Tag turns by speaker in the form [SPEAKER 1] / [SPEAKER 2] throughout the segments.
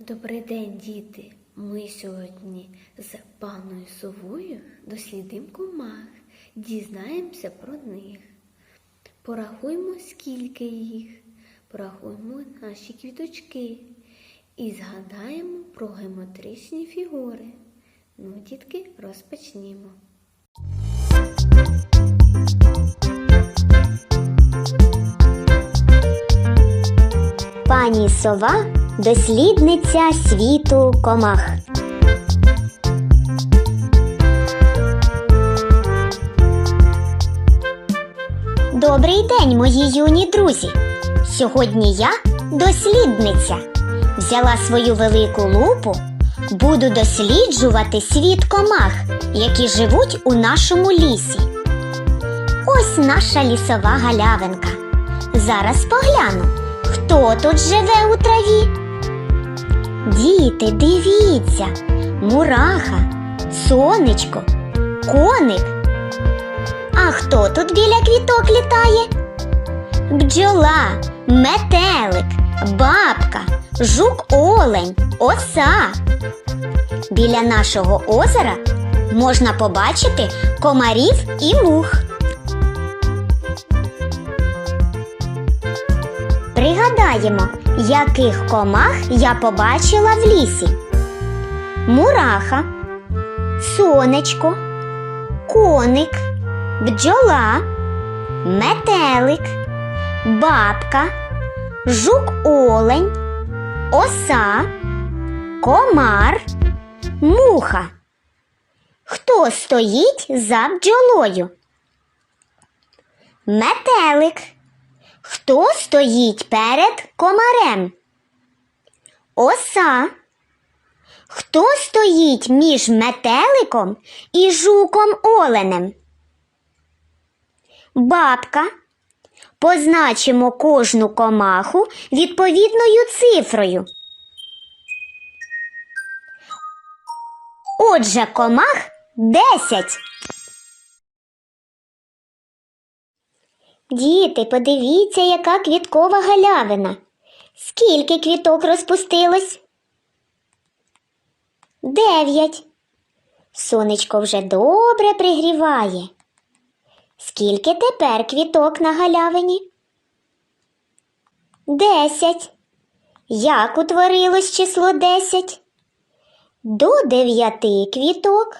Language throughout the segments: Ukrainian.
[SPEAKER 1] Добрий день, діти! Ми сьогодні з паною совою дослідимо комах, дізнаємося про них. Порахуємо, скільки їх, порахуємо наші квіточки і згадаємо про геометричні фігури. Ну, дітки, розпочнімо.
[SPEAKER 2] Пані сова дослідниця світу комах. Добрий день, мої юні друзі. Сьогодні я дослідниця. Взяла свою велику лупу, буду досліджувати світ комах, які живуть у нашому лісі. Ось наша лісова галявинка. Зараз погляну, хто тут живе у траві. Діти, дивіться, мураха, сонечко, коник. А хто тут біля квіток літає? Бджола, метелик, бабка, жук олень, оса. Біля нашого озера можна побачити комарів і мух. Пригадаємо, яких комах я побачила в лісі. Мураха, сонечко, коник, бджола, метелик, бабка, жук олень, оса, комар, муха. Хто стоїть за бджолою? Метелик. Хто стоїть перед комарем? Оса. Хто стоїть між метеликом і жуком оленем? Бабка. Позначимо кожну комаху відповідною цифрою. Отже, комах 10. Діти, подивіться, яка квіткова галявина. Скільки квіток розпустилось? Дев'ять. Сонечко вже добре пригріває. Скільки тепер квіток на галявині? Десять. Як утворилось число десять? До дев'яти квіток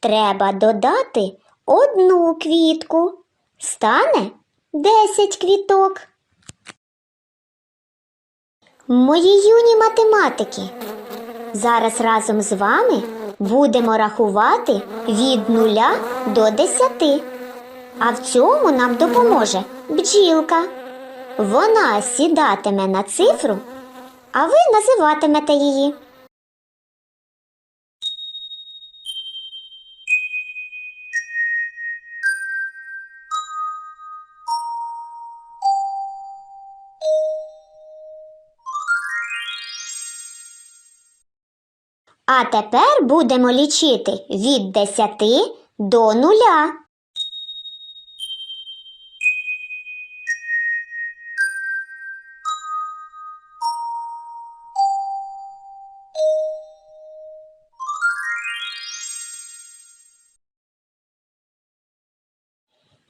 [SPEAKER 2] треба додати одну квітку. Стане десять квіток. Мої юні математики. Зараз разом з вами будемо рахувати від нуля до десяти. А в цьому нам допоможе бджілка. Вона сідатиме на цифру, а ви називатимете її. А тепер будемо лічити від 10 до нуля.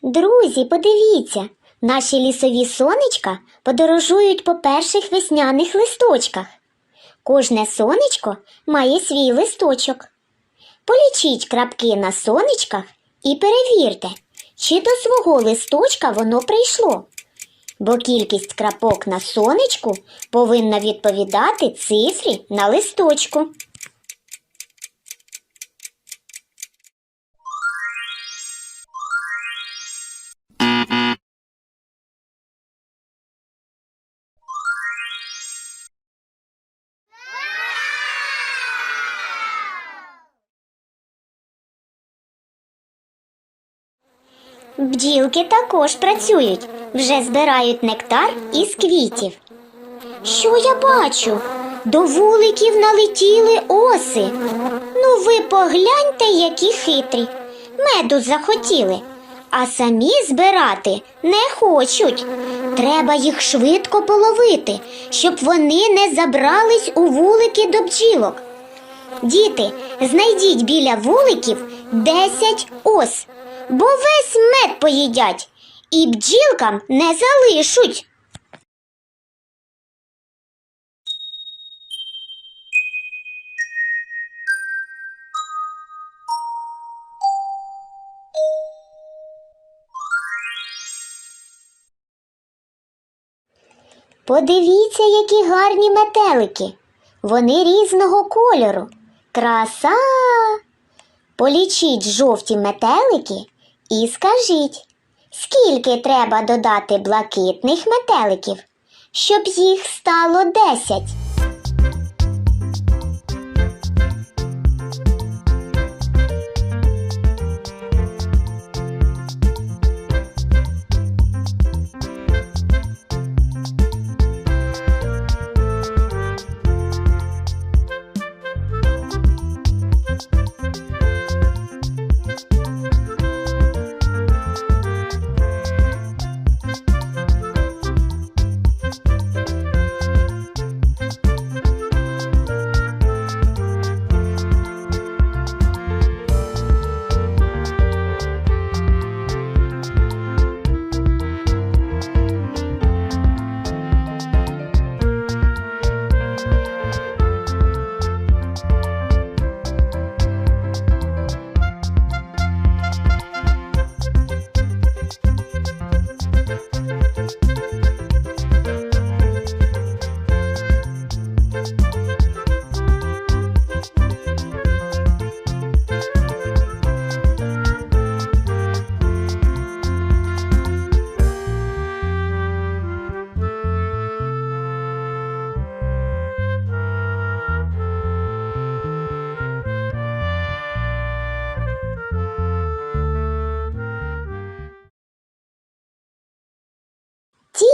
[SPEAKER 2] Друзі, подивіться, наші лісові сонечка подорожують по перших весняних листочках. Кожне сонечко має свій листочок. Полічіть крапки на сонечках і перевірте, чи до свого листочка воно прийшло. Бо кількість крапок на сонечку повинна відповідати цифрі на листочку. Бджілки також працюють, вже збирають нектар із квітів. Що я бачу? До вуликів налетіли оси. Ну, ви погляньте, які хитрі. Меду захотіли, а самі збирати не хочуть. Треба їх швидко половити, щоб вони не забрались у вулики до бджілок. Діти, знайдіть біля вуликів 10 ос, бо весь мед поїдять і бджілкам не залишуть. Подивіться, які гарні метелики. Вони різного кольору. Краса. Полічіть жовті метелики і скажіть, скільки треба додати блакитних метеликів, щоб їх стало 10?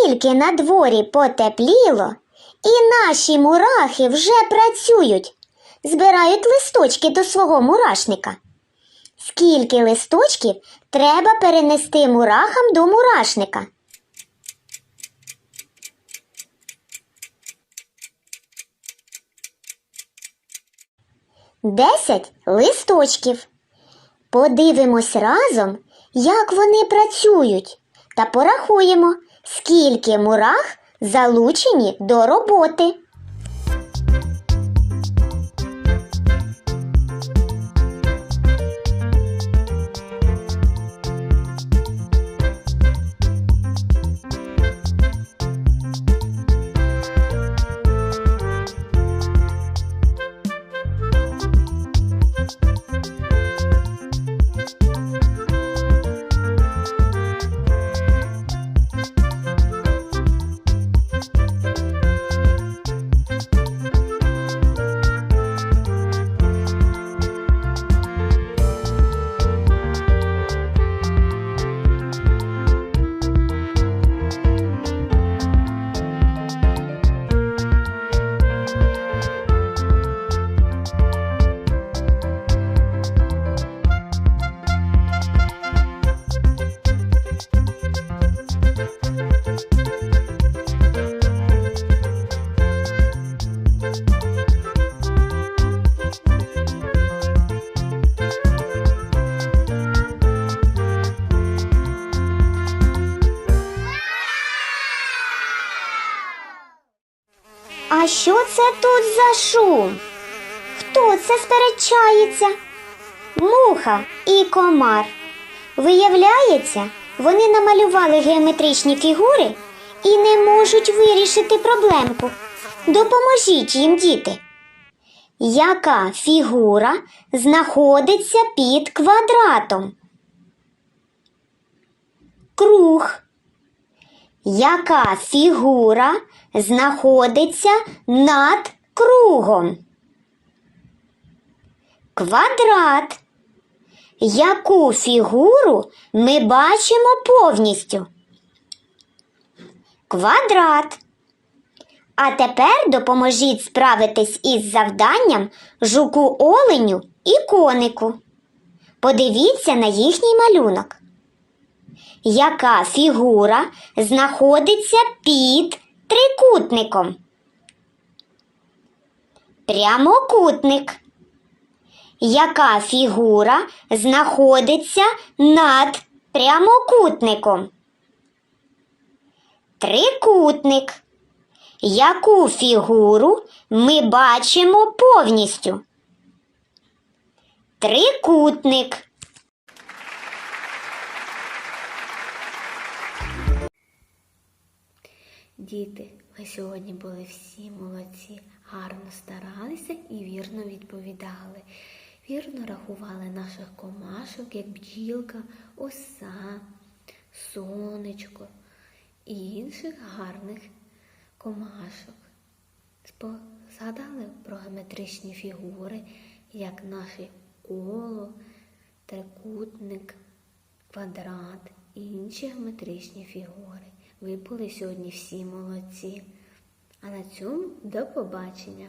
[SPEAKER 2] Тільки на дворі потепліло, і наші мурахи вже працюють, збирають листочки до свого мурашника. Скільки листочків треба перенести мурахам до мурашника? Десять листочків. Подивимось разом, як вони працюють, та порахуємо, скільки мурах залучені до роботи. А що це тут за шум? Хто це сперечається? Муха і комар. Виявляється, вони намалювали геометричні фігури і не можуть вирішити проблемку. Допоможіть їм, діти. Яка фігура знаходиться під квадратом? Круг. Яка фігура знаходиться над кругом? Квадрат. Яку фігуру ми бачимо повністю? Квадрат. А тепер допоможіть справитись із завданням жуку оленю і конику. Подивіться на їхній малюнок. Яка фігура знаходиться під трикутником? Прямокутник. Яка фігура знаходиться над прямокутником? Трикутник. Яку фігуру ми бачимо повністю? Трикутник.
[SPEAKER 1] Діти, ви сьогодні були всі молодці, гарно старалися і вірно відповідали. Вірно рахували наших комашок, як бджілка, оса, сонечко і інших гарних комашок. Згадали про геометричні фігури, як наше коло, трикутник, квадрат і інші геометричні фігури. Ви були сьогодні всі молодці. А на цьому до побачення!